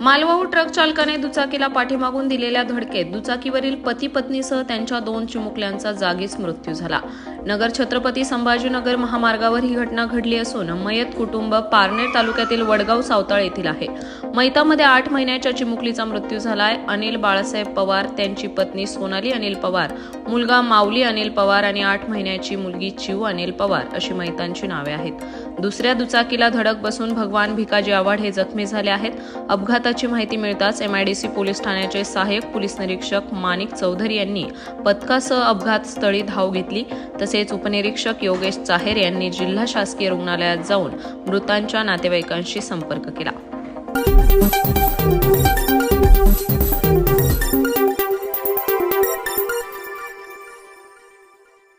मालवाहू ट्रक चालकाने दुचाकीला पाठीमागून दिलेल्या धडकेत दुचाकीवरील पती पत्नीसह त्यांच्या दोन चिमुकल्यांचा जागीच मृत्यू झाला. नगर छत्रपती संभाजीनगर महामार्गावर ही घटना घडली असून मयत कुटुंब पारनेर तालुक्यातील वडगाव सावताळ येथील आहे. मैतामध्ये आठ महिन्याच्या चिमुकलीचा मृत्यू झालाय. अनिल बाळासाहेब पवार त्यांची पत्नी सोनाली अनिल पवार मुलगा माऊली अनिल पवार आणि आठ महिन्याची मुलगी चिव अनिल पवार अशी मैतांची नावे आहेत. दुसऱ्या दुचाकीला धडक बसून भगवान भिकाजी आव्हाड हे जखमी झाले आहेत. अपघाताची माहिती मिळताच एमआयडीसी पोलीस ठाण्याचे सहाय्यक पोलीस निरीक्षक माणिक चौधरी यांनी पथकासह अपघातस्थळी धाव घेतली. तसेच उपनिरीक्षक योगेश चाहेर यांनी जिल्हा शासकीय रुग्णालयात जाऊन मृतांच्या नातेवाईकांशी संपर्क केला.